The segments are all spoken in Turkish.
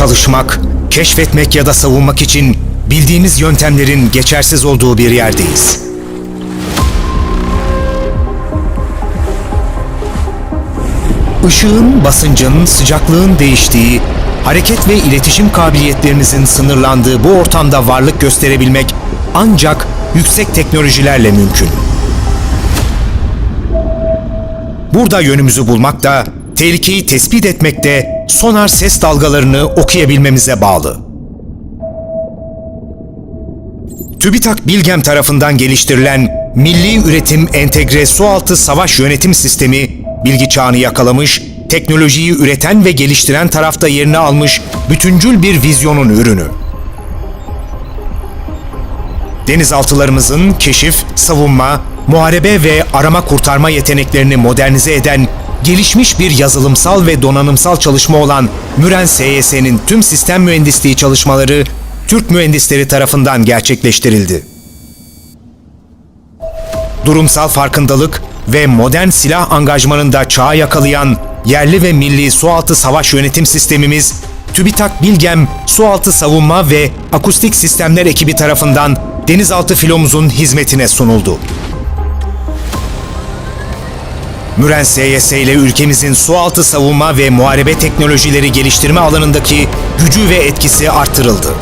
çalışmak, keşfetmek ya da savunmak için bildiğimiz yöntemlerin geçersiz olduğu bir yerdeyiz. Işığın, basıncın, sıcaklığın değiştiği, hareket ve iletişim kabiliyetlerinizin sınırlandığı bu ortamda varlık gösterebilmek ancak yüksek teknolojilerle mümkün. Burada yönümüzü bulmak da, tehlikeyi tespit etmek de sonar ses dalgalarını okuyabilmemize bağlı. TÜBİTAK Bilgem tarafından geliştirilen Milli Üretim Entegre Sualtı Savaş Yönetim Sistemi bilgi çağını yakalamış, teknolojiyi üreten ve geliştiren tarafta yerini almış bütüncül bir vizyonun ürünü. Denizaltılarımızın keşif, savunma, muharebe ve arama kurtarma yeteneklerini modernize eden gelişmiş bir yazılımsal ve donanımsal çalışma olan Müren SYS'nin tüm sistem mühendisliği çalışmaları Türk mühendisleri tarafından gerçekleştirildi. Durumsal farkındalık ve modern silah angajmanında çağı yakalayan yerli ve milli sualtı savaş yönetim sistemimiz TÜBİTAK Bilgem Sualtı Savunma ve Akustik Sistemler ekibi tarafından denizaltı filomuzun hizmetine sunuldu. Müren SYS ile ülkemizin sualtı savunma ve muharebe teknolojileri geliştirme alanındaki gücü ve etkisi artırıldı.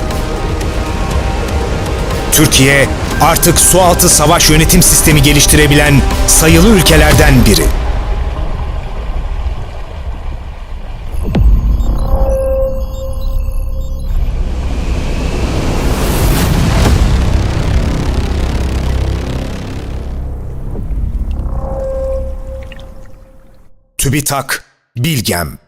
Türkiye artık sualtı savaş yönetim sistemi geliştirebilen sayılı ülkelerden biri. TÜBİTAK Bilgem